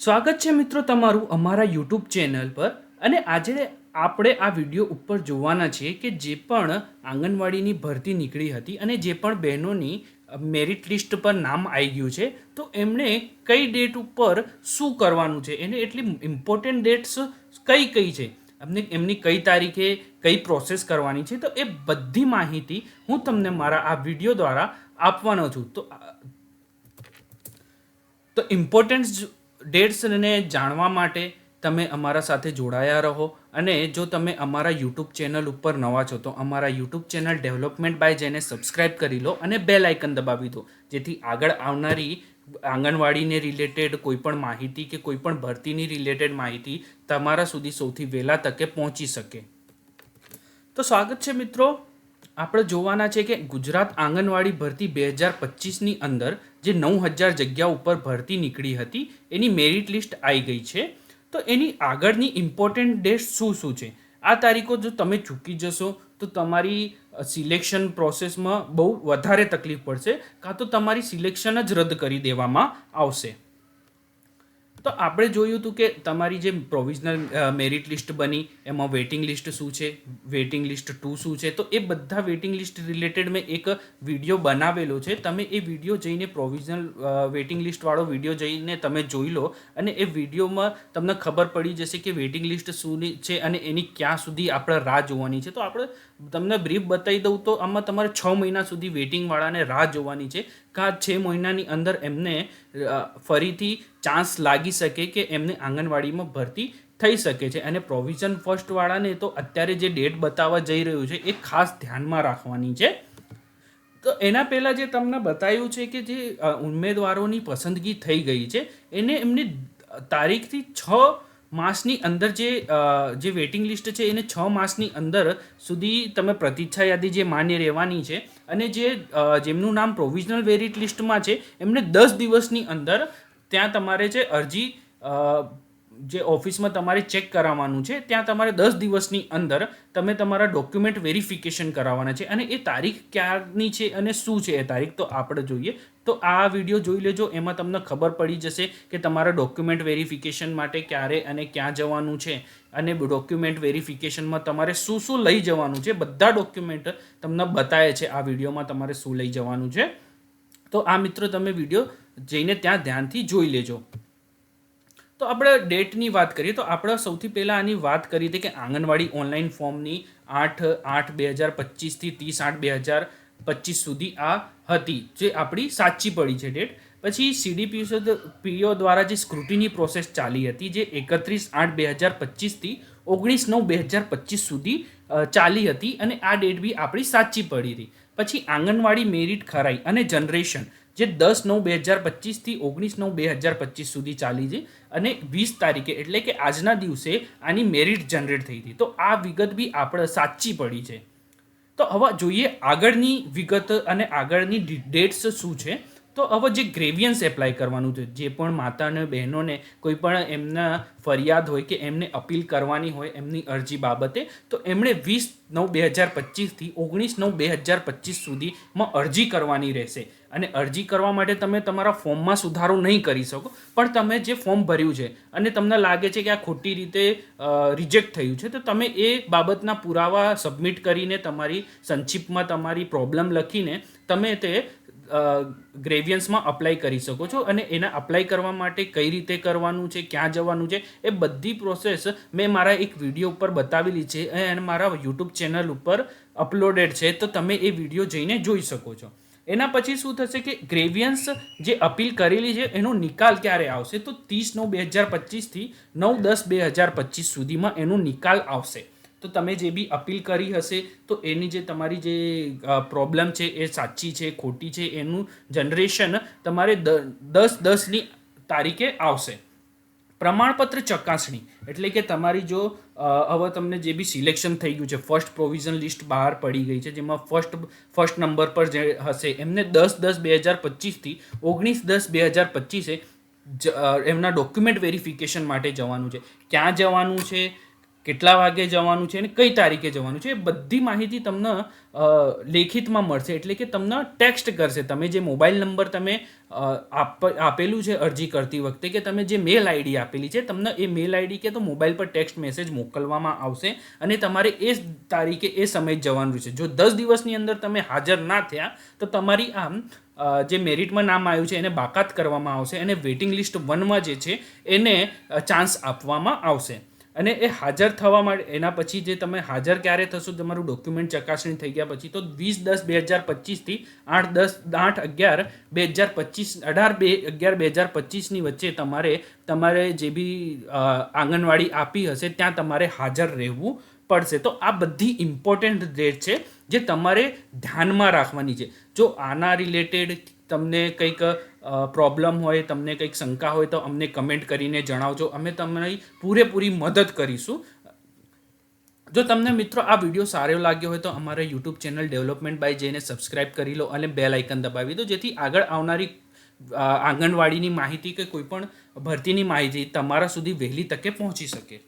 સ્વાગત છે મિત્રો તમારું અમારા યુટ્યુબ ચેનલ પર અને આજે આપણે આ વીડિયો ઉપર જોવાના છીએ કે જે પણ આંગણવાડીની ભરતી નીકળી હતી અને જે પણ બહેનોની મેરિટ લિસ્ટ પર નામ આવી ગયું છે, તો એમણે કઈ ડેટ ઉપર શું કરવાનું છે, એને એટલી ઇમ્પોર્ટન્ટ ડેટ્સ કઈ કઈ છે, એમને એમની કઈ તારીખે કઈ પ્રોસેસ કરવાની છે, તો એ બધી માહિતી હું તમને મારા આ વીડિયો દ્વારા આપવાનો છું. તો તો ઇમ્પોર્ટન્સ ડેટ્સને જાણવા માટે તમે અમારા સાથે જોડાયા રહો અને જો તમે અમારા યુટ્યુબ ચેનલ ઉપર નવા છો, તો અમારા યુટ્યુબ ચેનલ ડેવલપમેન્ટ બાય જેને સબસ્ક્રાઇબ કરી લો અને બેલ આઇકન દબાવી દો. જેથી આગળ આવનારી આંગણવાડીને રિલેટેડ કોઈપણ માહિતી કે કોઈપણ ભરતીની રિલેટેડ માહિતી તમારા સુધી સૌથી વહેલા તકે પહોંચી શકે. તો સ્વાગત છે મિત્રો. આપણે જોવાના છે કે ગુજરાત આંગણવાડી ભરતી બે હજાર પચીસની અંદર જે નવ હજાર જગ્યા ઉપર ભરતી નીકળી હતી, એની મેરિટ લિસ્ટ આવી ગઈ છે. તો એની આગળની ઇમ્પોર્ટન્ટ ડેટ શું શું છે? આ તારીખો જો તમે ચૂકી જશો, તો તમારી સિલેક્શન પ્રોસેસમાં બહુ વધારે તકલીફ પડશે, કાં તો તમારી સિલેક્શન જ રદ કરી દેવામાં આવશે. તો આપણે જોયું હતું કે તમારી જે પ્રોવિઝનલ મેરિટ લિસ્ટ બની, એમાં વેઇટિંગ લિસ્ટ શું છે વેઇટિંગ લિસ્ટ ટુ શું છે, તો એ બધા વેઇટિંગ લિસ્ટ રિલેટેડ મેં એક વીડિયો બનાવેલો છે. તમે એ વીડિયો જઈને પ્રોવિઝનલ વેઇટિંગ લિસ્ટવાળો વીડિયો જઈને તમે જોઈ લો અને એ વિડીયોમાં તમને ખબર પડી જશે કે વેઇટિંગ લિસ્ટ શું છે અને એની ક્યાં સુધી આપણે રાહ જોવાની છે. તો આપણે તમને બ્રીફ બતાવી દઉં તો આમાં તમારે છ મહિના સુધી વેઇટિંગવાળાને રાહ જોવાની છે. કાં છ મહિનાની અંદર એમને ફરીથી ચાન્સ લાગી શકે કે એમને આંગણવાડીમાં ભરતી થઈ શકે છે. અને પ્રોવિઝન ફર્સ્ટવાળાને તો અત્યારે જે ડેટ બતાવવા જઈ રહ્યું છે એ ખાસ ધ્યાનમાં રાખવાની છે. તો એના પહેલાં જે તમને બતાવ્યું છે કે જે ઉમેદવારોની પસંદગી થઈ ગઈ છે, એને એમની તારીખથી છ માસની અંદર જે જે વેઇટિંગ લિસ્ટ છે, એને છ માસની અંદર સુધી તમે પ્રતીક્ષા યાદી જે માન્ય રહેવાની છે અને જે જેમનું નામ પ્રોવિઝનલ વેરિટ લિસ્ટમાં છે, એમને દસ દિવસની અંદર ત્યાં તમારે જે અરજી જે ઓફિસમાં તમારે ચેક કરાવવાનું છે, ત્યાં તમારે દસ દિવસની અંદર તમે તમારા ડોક્યુમેન્ટ વેરિફિકેશન કરાવવાના છે. અને એ તારીખ ક્યારની છે અને શું છે એ તારીખ તો આપણે જોઈએ. તો આ વીડિયો જોઈ લેજો. એમાં તમને ખબર પડી જશે કે તમારા ડોક્યુમેન્ટ વેરિફિકેશન માટે ક્યારે અને ક્યાં જવાનું છે અને ડોક્યુમેન્ટ વેરિફિકેશનમાં તમારે શું શું લઈ જવાનું છે. બધા ડોક્યુમેન્ટ તમને બતાવે છે. આ વિડીયોમાં તમારે શું લઈ જવાનું છે. તો આ મિત્રો તમે વીડિયો જઈને ત્યાં ધ્યાનથી જોઈ લેજો. તો આપણે ડેટની વાત કરીએ. તો આપણે સૌથી પહેલાં આની વાત કરી હતી કે આંગણવાડી ઓનલાઈન ફોર્મની આઠ આઠ બે હજાર પચીસથી ત્રીસ આઠ બે હજાર પચીસ સુધી આ હતી, જે આપણી સાચી પડી છે ડેટ પછી સીડીપીઓ પીઓ દ્વારા જે સ્ક્રુટીની પ્રોસેસ ચાલી હતી, જે એકત્રીસ આઠ બે હજાર પચીસથી ઓગણીસ નવ બે હજાર પચીસ સુધી ચાલી હતી અને આ ડેટ બી આપણી સાચી પડી હતી. પછી આંગણવાડી મેરિટ ખરાઈ અને જનરેશન જે દસ નવ બે હજાર પચીસથી ઓગણીસ નવ બે હજાર પચીસ સુધી ચાલી છે અને વીસ તારીખે, એટલે કે આજના દિવસે આની મેરિટ જનરેટ થઈ હતી. તો આ વિગત બી આપણે સાચી પડી છે. તો હવે જોઈએ આગળની વિગત અને આગળની ડેટ્સ શું છે. તો હવે જે ગ્રેવિયન્સ એપ્લાય કરવાનું છે, જે પણ માતાને, બહેનોને કોઈ પણ એમના ફરિયાદ હોય કે એમને અપીલ કરવાની હોય, એમની અરજી બાબતે, તો એમણે વીસ નવ બે હજાર પચીસથી ઓગણીસ નવ બે હજાર પચીસ સુધીમાં અરજી કરવાની રહેશે. અને અરજી કરવા માટે તમે તમારા ફોર્મમાં સુધારો નહીં કરી શકો, પણ તમે જે ફોર્મ ભર્યું છે અને તમને લાગે છે કે આ ખોટી રીતે રિજેક્ટ થયું છે, તો તમે એ બાબતના પુરાવા સબમિટ કરીને તમારી સંક્ષિપ્તમાં તમારી પ્રોબ્લેમ લખીને તમે તે ગ્રેવિયન્સમાં અપ્લાય કરી શકો છો અને એના અપ્લાય કરવા માટે કઈ રીતે કરવાનું છે, ક્યાં જવાનું છે, એ બધી પ્રોસેસ મેં મારા એક વીડિયો ઉપર બતાવેલી છે અને મારા યુટ્યુબ ચેનલ ઉપર અપલોડેડ છે. તો તમે એ વીડિયો જઈને જોઈ શકો છો. એના પછી શું થશે કે ગ્રેવિયન્સ જે અપીલ કરેલી છે, એનો નિકાલ ક્યારે આવશે? તો ત્રીસ નવ બે હજાર પચીસથી નવ દસ બે હજાર પચીસ સુધીમાં એનો નિકાલ આવશે. તો તમે જે બી અપીલ કરી હશે, તો એની જે તમારી જે પ્રોબ્લેમ છે, એ સાચી છે, ખોટી છે, એનું જનરેશન તમારે દસ દસની તારીખે આવશે. પ્રમાણપત્ર ચકાસણી, એટલે કે તમારી જો હવે તમને જે બી સિલેક્શન થઈ ગયું છે ફર્સ્ટ પ્રોવિઝન લિસ્ટ બહાર પડી ગઈ છે, જેમાં ફર્સ્ટ ફર્સ્ટ નંબર પર જે હશે, એમને દસ દસ બે હજાર પચીસથી ઓગણીસ દસ બે હજાર પચીસે એમના ડોક્યુમેન્ટ વેરિફિકેશન માટે જવાનું છે. ક્યાં જવાનું છે? કેટલા વાગે જવાનું છે અને કઈ તારીખે જવાનું છે, એ બધી માહિતી તમને લેખિતમાં મળશે. એટલે કે તમને ટેક્સ્ટ કરશે. તમે જે મોબાઈલ નંબર તમે આપ, આપેલું છે અરજી કરતી વખતે કે તમે જે મેલ આઈડી આપેલી છે, તમને એ મેલ આઈડી કે તો મોબાઈલ પર ટેક્સ્ટ મેસેજ મોકલવામાં આવશે અને તમારે એ તારીખે એ સમયે જવાનું છે જો દસ દિવસની અંદર તમે હાજર ના થયા, તો તમારી આમ જે મેરિટમાં નામ આવ્યું છે, એને બાકાત કરવામાં આવશે અને વેઇટિંગ લિસ્ટ વનમાં જે છે, એને ચાન્સ આપવામાં આવશે. અને એ હાજર થવા માટે એના પછી જે તમે હાજર ક્યારે થશો, તમારું ડોક્યુમેન્ટ ચકાસણી થઈ ગયા પછી, તો વીસ દસ બે હજાર પચીસથી આઠ દસ આઠ અગિયાર બે હજાર પચીસ, અઢાર બે અગિયાર બે હજાર પચીસની વચ્ચે તમારે તમારે જે બી આંગણવાડી આપી હશે, ત્યાં તમારે હાજર રહેવું પડશે. તો આ બધી ઇમ્પોર્ટન્ટ ડેટ છે, જે તમારે ધ્યાનમાં રાખવાની છે. જો આના રિલેટેડ તમને કંઈક પ્રોબ્લેમ હોય, તમને કંઈક શંકા હોય તો અમને કમેન્ટ કરીને જણાવજો. અમે તમારી પૂરેપૂરી મદદ કરીશું. જો તમને મિત્રો આ વીડિયો સારો લાગ્યો હોય તો અમારા યુટ્યુબ ચેનલ ડેવલપમેન્ટ બાય જઈને સબસ્ક્રાઇબ કરી લો અને બેલ આઇકન દબાવી દો, જેથી આગળ આવનારી આંગણવાડીની માહિતી કે કોઈપણ ભરતીની માહિતી તમારા સુધી વહેલી તકે પહોંચી શકે.